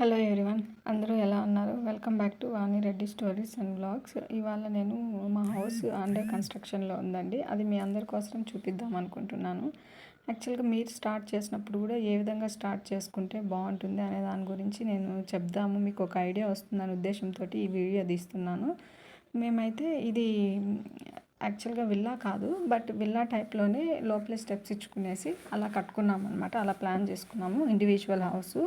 Hello everyone అందరూ ఎలా ఉన్నారు? Welcome back to Vani Reddy stories and blogs. ఇవాళ నేను మా హౌస్ అండర్ కన్స్ట్రక్షన్లో ఉందండి. అది మీ అందరి కోసం చూపిద్దాం అనుకుంటున్నాను. యాక్చువల్గా మీరు స్టార్ట్ చేసినప్పుడు కూడా ఏ విధంగా స్టార్ట్ చేసుకుంటే బాగుంటుంది అనే దాని గురించి నేను చెప్దాము. మీకు ఒక ఐడియా వస్తుందనే ఉద్దేశంతో ఈ వీడియో తీస్తున్నాను. మేమైతే ఇది యాక్చువల్గా విల్లా కాదు బట్ విల్లా టైప్లోనే లోపల స్టెప్స్ ఇచ్చుకునేసి అలా కట్టుకున్నాం అనమాట అలా ప్లాన్ చేసుకున్నాము ఇండివిజువల్ హౌస్.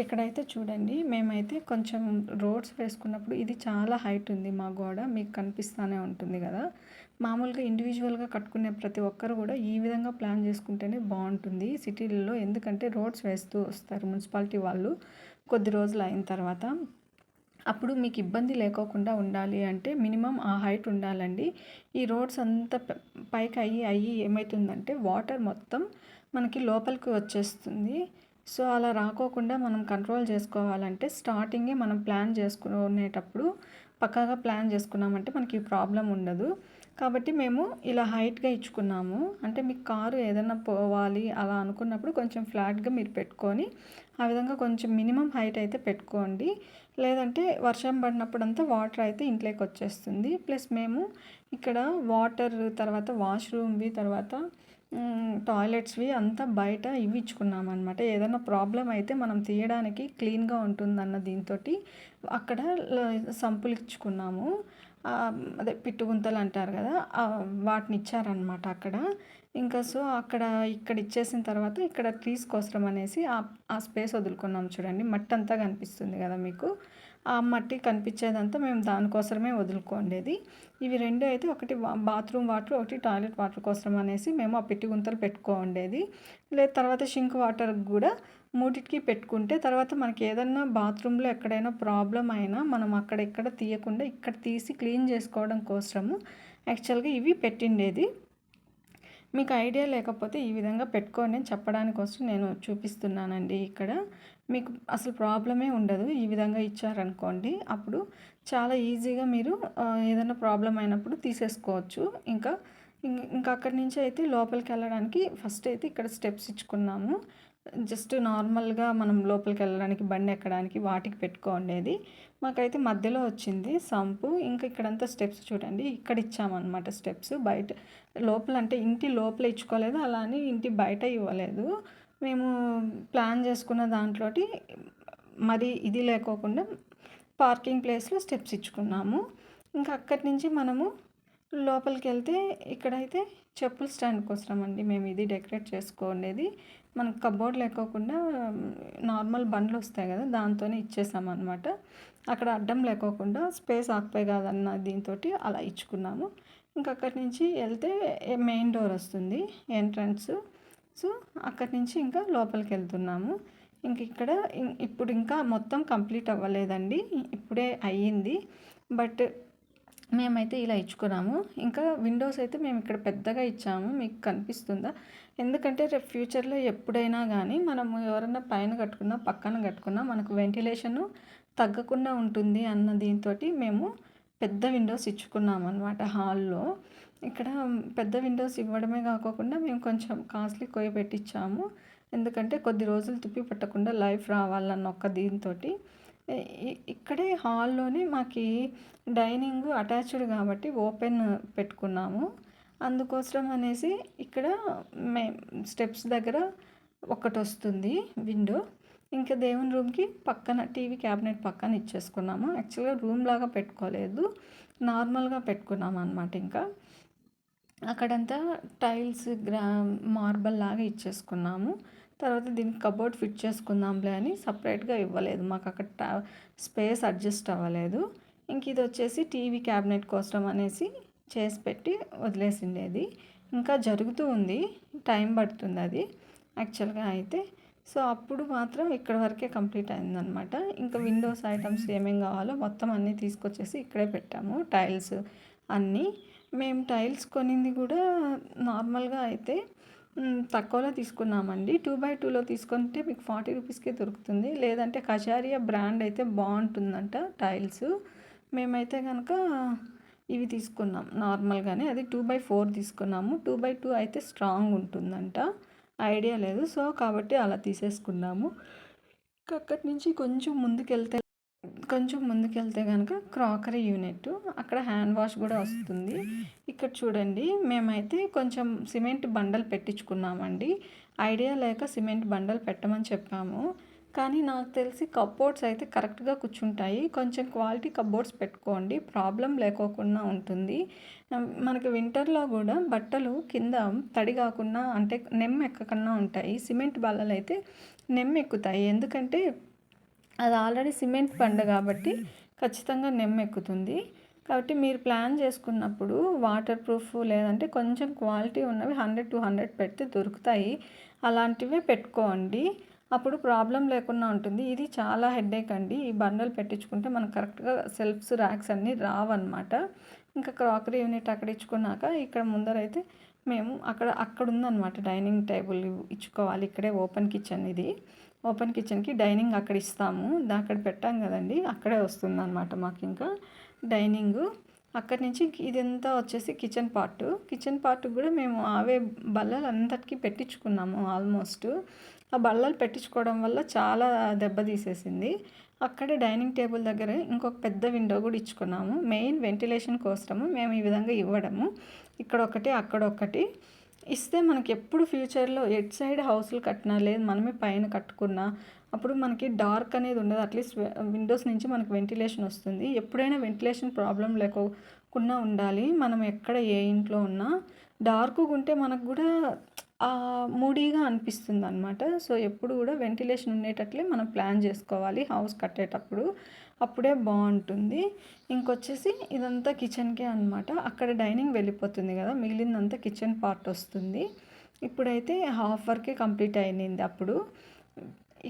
ఇక్కడైతే చూడండి మేమైతే కొంచెం రోడ్స్ వేసుకున్నప్పుడు ఇది చాలా హైట్ ఉంది మా గోడ మీకు కనిపిస్తూనే ఉంటుంది కదా. మామూలుగా ఇండివిజువల్గా కట్టుకునే ప్రతి ఒక్కరు కూడా ఈ విధంగా ప్లాన్ చేసుకుంటేనే బాగుంటుంది సిటీలలో. ఎందుకంటే రోడ్స్ వేస్తూ వస్తారు మున్సిపాలిటీ వాళ్ళు కొద్ది రోజులు అయిన తర్వాత. అప్పుడు మీకు ఇబ్బంది లేకోకుండా ఉండాలి అంటే మినిమం ఆ హైట్ ఉండాలండి. ఈ రోడ్స్ అంతా పైకి అయ్యి అయ్యి ఏమవుతుందంటే వాటర్ మొత్తం మనకి లోపలికి వచ్చేస్తుంది. సో అలా రాకోకుండా మనం కంట్రోల్ చేసుకోవాలంటే స్టార్టింగే మనం ప్లాన్ చేసుకునేటప్పుడు పక్కాగా ప్లాన్ చేసుకున్నామంటే మనకి ప్రాబ్లం ఉండదు. కాబట్టి మేము ఇలా హైట్గా ఇచ్చుకున్నాము. అంటే మీకు కారు ఏదైనా పోవాలి అలా అనుకున్నప్పుడు కొంచెం ఫ్లాట్గా మీరు పెట్టుకొని ఆ విధంగా కొంచెం మినిమం హైట్ అయితే పెట్టుకోండి. లేదంటే వర్షం పడినప్పుడు అంతా వాటర్ అయితే ఇంట్లోకి వచ్చేస్తుంది ప్లస్ మేము ఇక్కడ వాటర్ తర్వాత వాష్రూమ్వి తర్వాత టాయిలెట్స్వి అంతా బయట ఇవి ఇచ్చుకున్నాం అనమాట ఏదైనా ప్రాబ్లం అయితే మనం తీయడానికి క్లీన్గా ఉంటుందన్న దీంతో అక్కడ సంపులు ఇచ్చుకున్నాము అదే పిట్టుగుంతలు అంటారు కదా వాటిని ఇచ్చారనమాట అక్కడ. ఇంకా సో అక్కడ ఇక్కడ ఇచ్చేసిన తర్వాత ఇక్కడ ట్రీస్ కోసం అనేసి ఆ స్పేస్ వదులుకున్నాం చూడండి. మట్టి అంతా కనిపిస్తుంది కదా మీకు. ఆ మట్టి కనిపించేదంతా మేము దానికోసమే వదులుకోండేది. ఇవి రెండు అయితే ఒకటి బాత్రూమ్ వాటర్ ఒకటి టాయిలెట్ వాటర్ కోసం అనేసి మేము ఆ పిట్టి గుంతలు పెట్టుకోండేది. లేదు తర్వాత షింక్ వాటర్ కూడా మూటికి పెట్టుకుంటే తర్వాత మనకి ఏదన్నా బాత్రూంలో ఎక్కడైనా ప్రాబ్లం అయినా మనం అక్కడెక్కడ తీయకుండా ఇక్కడ తీసి క్లీన్ చేసుకోవడం కోసము యాక్చువల్గా ఇవి పెట్టిండేది. మీకు ఐడియా లేకపోతే ఈ విధంగా పెట్టుకోండి చెప్పడానికి కోసం నేను చూపిస్తున్నానండి ఇక్కడ. మీకు అసలు ప్రాబ్లమే ఉండదు ఈ విధంగా ఇచ్చారనుకోండి. అప్పుడు చాలా ఈజీగా మీరు ఏదైనా ప్రాబ్లం అయినప్పుడు తీసేసుకోవచ్చు. ఇంకా ఇంకా అక్కడి నుంచి అయితే లోపలికి వెళ్ళడానికి ఫస్ట్ అయితే ఇక్కడ స్టెప్స్ ఇచ్చుకున్నాము. జస్ట్ నార్మల్గా మనం లోపలికి వెళ్ళడానికి బండి ఎక్కడానికి వాటికి పెట్టుకోండేది మాకైతే మధ్యలో వచ్చింది సంపు. ఇంకా ఇక్కడంతా స్టెప్స్ చూడండి. ఇక్కడ ఇచ్చామన్నమాట స్టెప్స్. బయట లోపల అంటే ఇంటి లోపల ఇచ్చుకోలేదు. అలా అని ఇంటి బయట ఇవ్వలేదు. మేము ప్లాన్ చేసుకున్న దాంట్లో మరి ఇది లేకోకుండా పార్కింగ్ ప్లేస్లో స్టెప్స్ ఇచ్చుకున్నాము. ఇంకా అక్కడి నుంచి మనము లోపలికి వెళ్తే ఇక్కడైతే చెప్పుల స్టాండ్ కోసం అండి మేము ఇది డెకరేట్ చేసుకునేది మనకు కబోర్డ్ లేకోకుండా నార్మల్ బండ్లు వస్తాయి కదా దాంతోనే ఇచ్చేసామన్నమాట. అక్కడ అడ్డం లేకోకుండా స్పేస్ ఆక్పై కాదన్న దీంతో అలా ఇచ్చుకున్నాము. ఇంకా అక్కడి నుంచి వెళ్తే మెయిన్ డోర్ వస్తుంది ఎంట్రన్స్. సో అక్కడి నుంచి ఇంకా లోపలికి వెళ్తున్నాము ఇంక ఇక్కడ ఇప్పుడు ఇంకా మొత్తం కంప్లీట్ అవ్వలేదండి. ఇప్పుడే అయ్యింది. బట్ మేమైతే ఇలా ఇచ్చుకున్నాము. ఇంకా విండోస్ అయితే మేము ఇక్కడ పెద్దగా ఇచ్చాము. మీకు కనిపిస్తుందా? ఎందుకంటే రేపు ఫ్యూచర్లో ఎప్పుడైనా కానీ మనము ఎవరైనా పైన కట్టుకున్నా పక్కన కట్టుకున్నా మనకు వెంటిలేషన్ తగ్గకుండా ఉంటుంది అన్న దీంతో మేము పెద్ద విండోస్ ఇచ్చుకున్నాము అనమాట హాల్లో. ఇక్కడ పెద్ద విండోస్ ఇవ్వడమే కాకోకుండా మేము కొంచెం కాస్ట్లీ కొయ్య పెట్టించాము ఎందుకంటే కొద్ది రోజులు తుప్పి పట్టకుండా లైఫ్ రావాలన్న ఒక్క దీంతో ఇక్కడే హాల్లోనే మాకు డైనింగ్ అటాచ్డ్ కాబట్టి ఓపెన్ పెట్టుకున్నాము. అందుకోసం అనేసి ఇక్కడ మే స్టెప్స్ దగ్గర ఒకటి వస్తుంది విండో. ఇంకా దేవుని రూమ్కి పక్కన టీవీ క్యాబినెట్ పక్కన ఇచ్చేసుకున్నాము. యాక్చువల్గా రూమ్ లాగా పెట్టుకోలేదు. నార్మల్గా పెట్టుకున్నాము అనమాట ఇంకా. అక్కడంతా టైల్స్ గ్రా మార్బల్ లాగా ఇచ్చేసుకున్నాము. తర్వాత దీనికి కబోర్డ్ ఫిట్ చేసుకుందాంలే అని సపరేట్గా ఇవ్వలేదు. మాకు అక్కడ స్పేస్ అడ్జస్ట్ అవ్వలేదు. ఇంక ఇది వచ్చేసి టీవీ క్యాబినెట్ కోసం అనేసి చేసి పెట్టి వదిలేసిండేది. ఇంకా జరుగుతూ ఉంది. టైం పడుతుంది అది యాక్చువల్గా అయితే. సో అప్పుడు మాత్రం ఇక్కడ వరకే కంప్లీట్ అయిందనమాట ఇంకా విండోస్ ఐటమ్స్ ఏమేం కావాలో మొత్తం అన్నీ తీసుకొచ్చేసి ఇక్కడే పెట్టాము. టైల్స్ అన్నీ. మేము టైల్స్ కొనింది కూడా నార్మల్గా అయితే తక్కువలో తీసుకున్నామండి. టూ బై టూలో తీసుకుంటే మీకు ఫార్టీ రూపీస్కే దొరుకుతుంది. లేదంటే కషారియా బ్రాండ్ అయితే బాగుంటుందంట టైల్స్. మేమైతే కనుక ఇవి తీసుకున్నాం నార్మల్గానే. అది టూ బై ఫోర్ తీసుకున్నాము. టూ బై టూ అయితే స్ట్రాంగ్ ఉంటుందంట. ఐడియా లేదు. సో కాబట్టి అలా తీసేసుకున్నాము. ఇంకా అక్కడి నుంచి కొంచెం ముందుకెళ్తే కొంచెం ముందుకెళ్తే కనుక క్రాకరీ యూనిట్. అక్కడ హ్యాండ్ వాష్ కూడా వస్తుంది. ఇక్కడ చూడండి మేమైతే కొంచెం సిమెంట్ బండలు పెట్టించుకున్నామండి. ఐడియా లేక సిమెంట్ బండలు పెట్టమని చెప్పాము. కానీ నాకు తెలిసి కప్బోర్డ్స్ అయితే కరెక్ట్గా కూర్చుంటాయి. కొంచెం క్వాలిటీ కప్బోర్డ్స్ పెట్టుకోండి. ప్రాబ్లం లేకోకుండా ఉంటుంది. మనకి వింటర్లో కూడా బట్టలు కింద తడి కాకుండా అంటే నెమ్ ఎక్కకుండా ఉంటాయి. సిమెంట్ బల్లలు అయితే నెమ్మ ఎక్కుతాయి. ఎందుకంటే అది ఆల్రెడీ సిమెంట్ పండు కాబట్టి ఖచ్చితంగా నెమ్మెక్కుతుంది కాబట్టి మీరు ప్లాన్ చేసుకున్నప్పుడు వాటర్ ప్రూఫ్ లేదంటే కొంచెం క్వాలిటీ ఉన్నవి హండ్రెడ్ టూ హండ్రెడ్ పెడితే దొరుకుతాయి. అలాంటివే పెట్టుకోండి. అప్పుడు ప్రాబ్లం లేకుండా ఉంటుంది. ఇది చాలా హెడ్ఏక్ అండి. ఈ బండలు పెట్టించుకుంటే మనకు కరెక్ట్గా సెల్ఫ్స్ ర్యాక్స్ అన్నీ రావన్నమాట. ఇంకా క్రాకరీ యూనిట్ అక్కడ ఇచ్చుకున్నాక ఇక్కడ ముందరైతే మేము అక్కడ అక్కడ ఉందన్నమాట డైనింగ్ టేబుల్ ఇచ్చుకోవాలి. ఇక్కడే ఓపెన్ కిచెన్ ఇది. ఓపెన్ కిచెన్కి డైనింగ్ అక్కడ ఇస్తాము. అక్కడ పెట్టాం కదండి. అక్కడే వస్తుంది అనమాట మాకు ఇంకా డైనింగ్. అక్కడి నుంచి ఇదంతా వచ్చేసి కిచెన్ పార్ట్. కిచెన్ పార్ట్ కూడా మేము అవే బల్లలు అందరికీ పెట్టించుకున్నాము ఆల్మోస్ట్. ఆ బల్లలు పెట్టించుకోవడం వల్ల చాలా దెబ్బ తీసేసింది. అక్కడే డైనింగ్ టేబుల్ దగ్గర ఇంకొక పెద్ద విండో కూడా ఇచ్చుకున్నాము. మెయిన్ వెంటిలేషన్ కోసము మేము ఈ విధంగా ఇవ్వడము. ఇక్కడ ఒకటి అక్కడ ఒకటి. ఇస్తే మనకి ఎప్పుడు ఫ్యూచర్లో ఎట్ సైడ్ హౌస్లు కట్టినా లేదు మనమే పైన కట్టుకున్నా అప్పుడు మనకి డార్క్ అనేది ఉండదు. అట్లీస్ట్ విండోస్ నుంచి మనకి వెంటిలేషన్ వస్తుంది. ఎప్పుడైనా వెంటిలేషన్ ప్రాబ్లం లేకుండా ఉండాలి. మనం ఎక్కడ ఏ ఇంట్లో ఉన్నా. డార్క్గా ఉంటే మనకు కూడా మూడీగా అనిపిస్తుంది అనమాట సో ఎప్పుడు కూడా వెంటిలేషన్ ఉండేటట్లే మనం ప్లాన్ చేసుకోవాలి హౌస్ కట్టేటప్పుడు. అప్పుడే బాగుంటుంది. ఇంకొచ్చేసి ఇదంతా కిచెన్కే అనమాట అక్కడ డైనింగ్ వెళ్ళిపోతుంది కదా మిగిలిందంతా కిచెన్ పార్ట్ వస్తుంది. ఇప్పుడైతే హాఫ్ వర్కే కంప్లీట్ అయినింది అప్పుడు.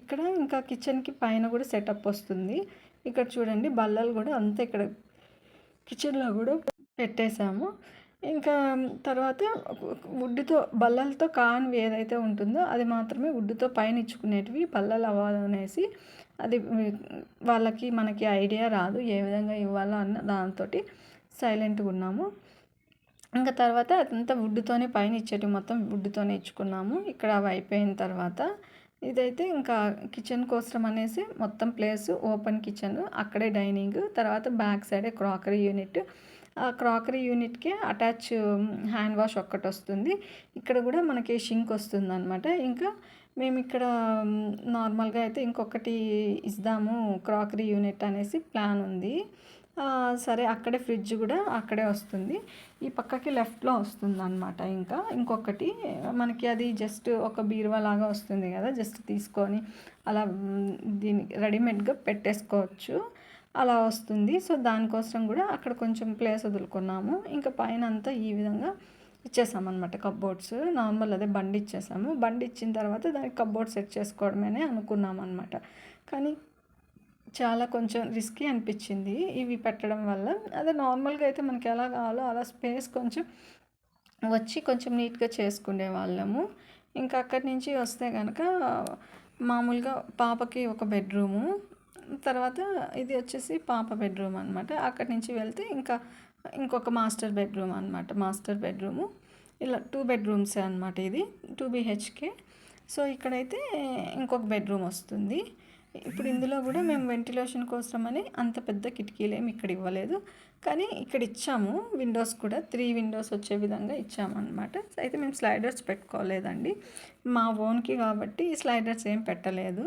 ఇక్కడ ఇంకా కిచెన్కి పైన కూడా సెటప్ వస్తుంది. ఇక్కడ చూడండి బల్లలు కూడా అంతా ఇక్కడ కిచెన్లో కూడా పెట్టేశాము. ఇంకా తర్వాత వుడ్డుతో బల్లలతో కానివి ఏదైతే ఉంటుందో అది మాత్రమే వుడ్డుతో పైన ఇచ్చుకునేటివి బల్లలు అవ్వాలనేసి అది వాళ్ళకి మనకి ఐడియా రాదు ఏ విధంగా ఇవ్వాలో అన్న దాంతో సైలెంట్గా ఉన్నాము. ఇంకా తర్వాత అదంతా వుడ్తోనే పైన ఇచ్చేటి మొత్తం వుడ్తోనే ఇచ్చుకున్నాము. ఇక్కడ అవి అయిపోయిన తర్వాత ఇదైతే ఇంకా కిచెన్ కోసం అనేసి మొత్తం ప్లేస్ ఓపెన్ కిచెన్ అక్కడే డైనింగ్ తర్వాత బ్యాక్ సైడే క్రాకరీ యూనిట్ క్రాకరీ యూనిట్కి అటాచ్ హ్యాండ్ వాష్ ఒక్కటి వస్తుంది ఇక్కడ కూడా మనకి షింక్ వస్తుంది అనమాట ఇంకా మేము ఇక్కడ నార్మల్గా అయితే ఇంకొకటి ఇద్దాము క్రాకరీ యూనిట్ అనేసి ప్లాన్ ఉంది. సరే అక్కడే ఫ్రిడ్జ్ కూడా అక్కడే వస్తుంది. ఈ పక్కకి లెఫ్ట్లో వస్తుంది అనమాట ఇంకా. ఇంకొకటి మనకి అది జస్ట్ ఒక బీరువా లాగా వస్తుంది కదా జస్ట్ తీసుకొని అలా దీని రెడీమేడ్గా పెట్టేసుకోవచ్చు. అలా వస్తుంది. సో దానికోసం కూడా అక్కడ కొంచెం ప్లేస్ వదులుకున్నాము. ఇంకా పైన అంతా ఈ విధంగా ఇచ్చేసామన్నమాట కబ్బోర్డ్స్ నార్మల్ అదే బండి ఇచ్చేసాము. బండి ఇచ్చిన తర్వాత దానికి కబ్బోర్డ్ సెట్ చేసుకోవడమే అనుకున్నాం అనమాట కానీ చాలా కొంచెం రిస్కీ అనిపించింది ఇవి పెట్టడం వల్ల. అదే నార్మల్గా అయితే మనకి ఎలా కావాలో అలా స్పేస్ కొంచెం వచ్చి కొంచెం నీట్గా చేసుకునే వాళ్ళము. ఇంకా అక్కడి నుంచి వస్తే కనుక మామూలుగా పాపకి ఒక బెడ్రూము తర్వాత ఇది వచ్చేసి పాప బెడ్రూమ్ అనమాట అక్కడి నుంచి వెళ్తే ఇంకా ఇంకొక మాస్టర్ బెడ్రూమ్ అనమాట మాస్టర్ బెడ్రూము. ఇలా టూ బెడ్రూమ్సే అనమాట ఇది. Two BHK. సో ఇక్కడైతే ఇంకొక బెడ్రూమ్ వస్తుంది. ఇప్పుడు ఇందులో కూడా మేము వెంటిలేషన్ కోసమని అంత పెద్ద కిటికీలు ఏమి ఇక్కడ ఇవ్వలేదు. కానీ ఇక్కడ ఇచ్చాము. విండోస్ కూడా త్రీ విండోస్ వచ్చే విధంగా ఇచ్చాము అనమాట అయితే మేము స్లైడర్స్ పెట్టుకోలేదండి. మా ఓన్కి కాబట్టి స్లైడర్స్ ఏం పెట్టలేదు.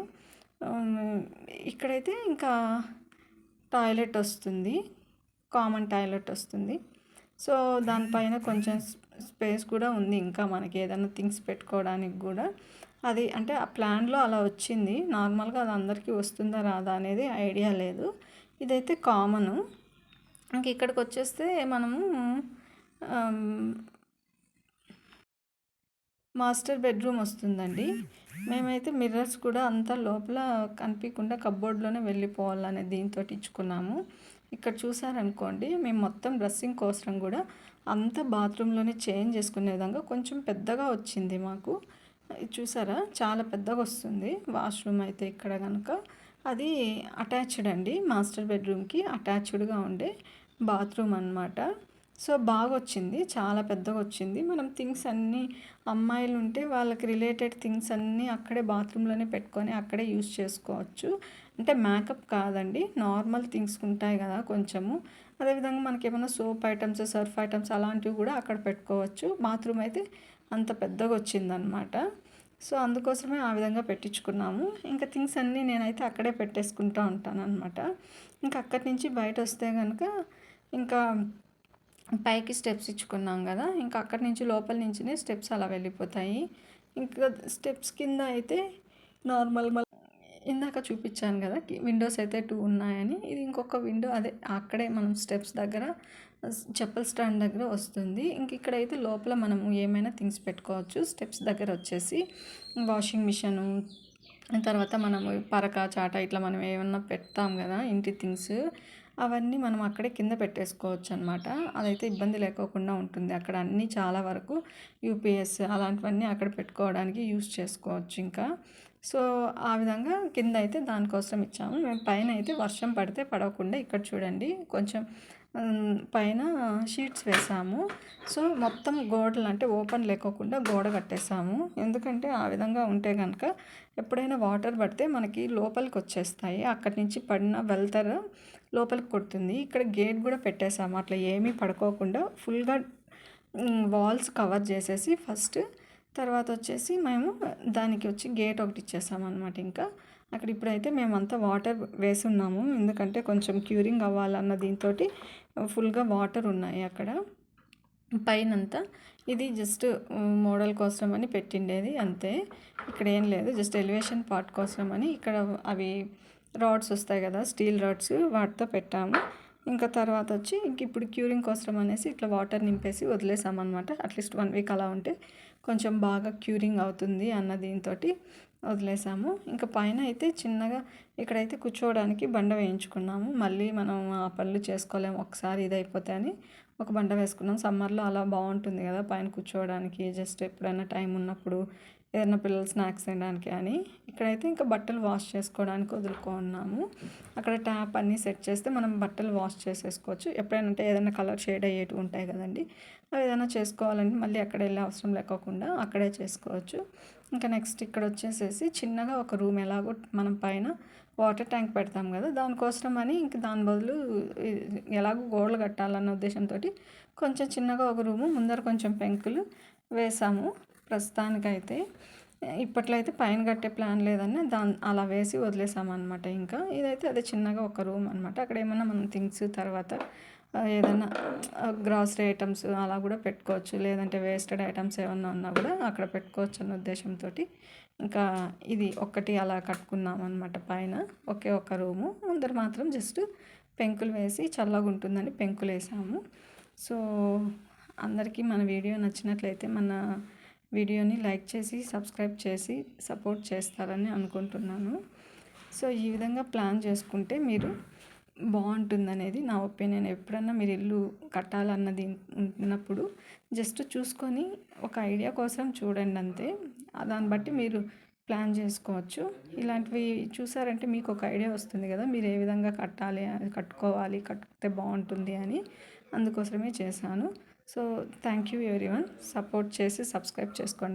ఇక్కడైతే ఇంకా టాయిలెట్ వస్తుంది. కామన్ టాయిలెట్ వస్తుంది. సో దానిపైన కొంచెం స్పేస్ కూడా ఉంది ఇంకా మనకి ఏదైనా థింగ్స్ పెట్టుకోవడానికి కూడా. అది అంటే ఆ ప్లాన్లో అలా వచ్చింది. నార్మల్గా అది అందరికీ వస్తుందా రాదా అనేది ఐడియా లేదు. ఇదైతే కామను. ఇంక ఇక్కడికి వచ్చేస్తే మనము మాస్టర్ బెడ్రూమ్ వస్తుందండి. మేమైతే మిర్రర్స్ కూడా అంతా లోపల కనిపించకుండా కబ్బోర్డ్లోనే వెళ్ళిపోవాలనే దీంతో ఇచ్చుకున్నాము. ఇక్కడ చూసారనుకోండి మేము మొత్తం డ్రెస్సింగ్ కోసం కూడా అంతా బాత్రూంలోనే చేంజ్ చేసుకునే విధంగా కొంచెం పెద్దగా వచ్చింది మాకు. చూసారా? చాలా పెద్దగా వస్తుంది. వాష్రూమ్ అయితే ఇక్కడ కనుక అది అటాచ్డ్ అండి. మాస్టర్ బెడ్రూమ్కి అటాచ్డ్గా ఉండే బాత్రూమ్ అనమాట సో బాగా వచ్చింది చాలా పెద్దగా వచ్చింది మనం థింగ్స్ అన్నీ అమ్మాయిలు ఉంటే వాళ్ళకి రిలేటెడ్ థింగ్స్ అన్నీ అక్కడే బాత్రూంలోనే పెట్టుకొని అక్కడే యూస్ చేసుకోవచ్చు. అంటే మేకప్ కాదండి నార్మల్ థింగ్స్ ఉంటాయి కదా కొంచెము. అదేవిధంగా మనకి ఏమైనా సోప్ ఐటమ్స్ సర్ఫ్ ఐటమ్స్ అలాంటివి కూడా అక్కడ పెట్టుకోవచ్చు. బాత్రూమ్ అయితే అంత పెద్దగా వచ్చిందనమాట సో అందుకోసమే ఆ విధంగా పెట్టించుకున్నాము. ఇంకా థింగ్స్ అన్నీ నేనైతే అక్కడే పెట్టేసుకుంటూ ఉంటాను అనమాట ఇంకా అక్కడి నుంచి బయట వస్తే కనుక ఇంకా పైకి స్టెప్స్ ఇచ్చుకున్నాం కదా ఇంకా అక్కడి నుంచి లోపల నుంచినే స్టెప్స్ అలా వెళ్ళిపోతాయి. ఇంకా స్టెప్స్ కింద అయితే నార్మల్ ఇందాక చూపించాను కదా విండోస్ అయితే టూ ఉన్నాయని. ఇది ఇంకొక విండో అదే అక్కడే మనం స్టెప్స్ దగ్గర చెప్పల స్టాండ్ దగ్గర వస్తుంది. ఇంక ఇక్కడైతే లోపల మనం ఏమైనా థింగ్స్ పెట్టుకోవచ్చు. స్టెప్స్ దగ్గర వచ్చేసి వాషింగ్ మిషను తర్వాత మనం పరక చాట ఇట్లా మనం ఏమన్నా పెడతాం కదా ఇంటి థింగ్స్. అవన్నీ మనం అక్కడే కింద పెట్టేసుకోవచ్చు అనమాట అదైతే ఇబ్బంది లేకోకుండా ఉంటుంది. అక్కడ అన్నీ చాలా వరకు యూపీఎస్ అలాంటివన్నీ అక్కడ పెట్టుకోవడానికి యూస్ చేసుకోవచ్చు ఇంకా. సో ఆ విధంగా కింద అయితే దానికోసం ఇచ్చాము. మేము పైన అయితే వర్షం పడితే పడవకుండా ఇక్కడ చూడండి. కొంచెం పైన షీట్స్ వేసాము. సో మొత్తం గోడలు అంటే ఓపెన్ లేకోకుండా గోడ కట్టేసాము. ఎందుకంటే ఆ విధంగా ఉంటే కనుక ఎప్పుడైనా వాటర్ పడితే మనకి లోపలికి వచ్చేస్తాయి అక్కడి నుంచి పడిన వెళ్తారు లోపలికి కొడుతుంది. ఇక్కడ గేట్ కూడా పెట్టేసాము అట్లా ఏమీ పడుకోకుండా ఫుల్గా వాల్స్ కవర్ చేసేసి ఫస్ట్ తర్వాత వచ్చేసి మేము దానికి వచ్చి గేట్ ఒకటి ఇచ్చేసామన్నమాట ఇంకా. అక్కడ ఇప్పుడైతే మేమంతా వాటర్ వేసి ఉన్నాము ఎందుకంటే కొంచెం క్యూరింగ్ అవ్వాలన్న దీంతో ఫుల్గా వాటర్ ఉన్నాయి అక్కడ. పైనంతా ఇది జస్ట్ మోడల్ కోసం అని పెట్టిండేది అంతే. ఇక్కడ ఏం లేదు. జస్ట్ ఎలివేషన్ పార్ట్ కోసం అని ఇక్కడ అవి రాడ్స్ వస్తాయి కదా స్టీల్ రాడ్స్ వాటితో పెట్టాము. ఇంకా తర్వాత వచ్చి ఇంక ఇప్పుడు క్యూరింగ్ కోసం అనేసి ఇట్లా వాటర్ నింపేసి వదిలేసామన్నమాట. అట్లీస్ట్ వన్ వీక్ అలా ఉంటే కొంచెం బాగా క్యూరింగ్ అవుతుంది అన్న దీంతో వదిలేసాము. ఇంకా పైన అయితే చిన్నగా ఇక్కడైతే కూర్చోవడానికి బండ వేయించుకున్నాము. మళ్ళీ మనం ఆ పనులు చేసుకోలేము ఒకసారి ఇది అయిపోతే అని ఒక బండ వేసుకున్నాం. సమ్మర్లో అలా బాగుంటుంది కదా పైన కూర్చోవడానికి జస్ట్ ఎప్పుడైనా టైం ఉన్నప్పుడు ఏదైనా పిల్లలు స్నాక్స్ తినడానికి అని. ఇక్కడైతే ఇంకా బట్టలు వాష్ చేసుకోవడానికి వదులుకున్నాము. అక్కడ ట్యాప్ అన్నీ సెట్ చేస్తే మనం బట్టలు వాష్ చేసేసుకోవచ్చు. ఎప్పుడైనా అంటే ఏదైనా కలర్ షేడ్ అయ్యేటివి ఉంటాయి కదండి. అవి ఏదైనా చేసుకోవాలంటే మళ్ళీ అక్కడ వెళ్ళే అవసరం లేకోకుండా అక్కడే చేసుకోవచ్చు. ఇంకా నెక్స్ట్ ఇక్కడ వచ్చేసేసి చిన్నగా ఒక రూమ్ ఎలాగో మనం పైన వాటర్ ట్యాంక్ పెడతాం కదా దానికోసం అని ఇంక దాని బదులు ఎలాగో గోడలు కట్టాలన్న ఉద్దేశంతో కొంచెం చిన్నగా ఒక రూము ముందర కొంచెం పెంకులు వేసాము. ప్రస్తుతానికైతే ఇప్పట్లో అయితే పైన కట్టే ప్లాన్ లేదని దాని అలా వేసి వదిలేసామన్నమాట ఇంకా. ఇదైతే అదే చిన్నగా ఒక రూమ్ అనమాట అక్కడ ఏమన్నా మనం థింగ్స్ తర్వాత ఏదైనా గ్రాసరీ ఐటమ్స్ అలా కూడా పెట్టుకోవచ్చు. లేదంటే వేస్టెడ్ ఐటమ్స్ ఏమన్నా ఉన్నా కూడా అక్కడ పెట్టుకోవచ్చు అన్న ఉద్దేశంతో ఇంకా ఇది ఒక్కటి అలా కట్టుకున్నాం అనమాట పైన ఒకే ఒక రూము. ముందర మాత్రం జస్ట్ పెంకులు వేసి చల్లగా ఉంటుందని పెంకులు వేసాము సో అందరికీ మన వీడియో నచ్చినట్లయితే మన వీడియోని లైక్ చేసి సబ్స్క్రైబ్ చేసి సపోర్ట్ చేస్తారని అనుకుంటున్నాను. సో ఈ విధంగా ప్లాన్ చేసుకుంటే మీరు బాగుంటుందనేది నా ఒపీనియన్. ఎప్పుడన్నా మీరు ఇల్లు కట్టాలన్నది ఉన్నప్పుడు జస్ట్ చూసుకొని ఒక ఐడియా కోసం చూడండి అంతే. దాన్ని బట్టి మీరు ప్లాన్ చేసుకోవచ్చు. ఇలాంటివి చూసారంటే మీకు ఒక ఐడియా వస్తుంది కదా మీరు ఏ విధంగా కట్టాలి కట్టుకోవాలి కట్టితే బాగుంటుంది అని అందుకోసమే చేశాను. So thank you one support చేసి సబ్స్క్రైబ్ చేసుకోండి.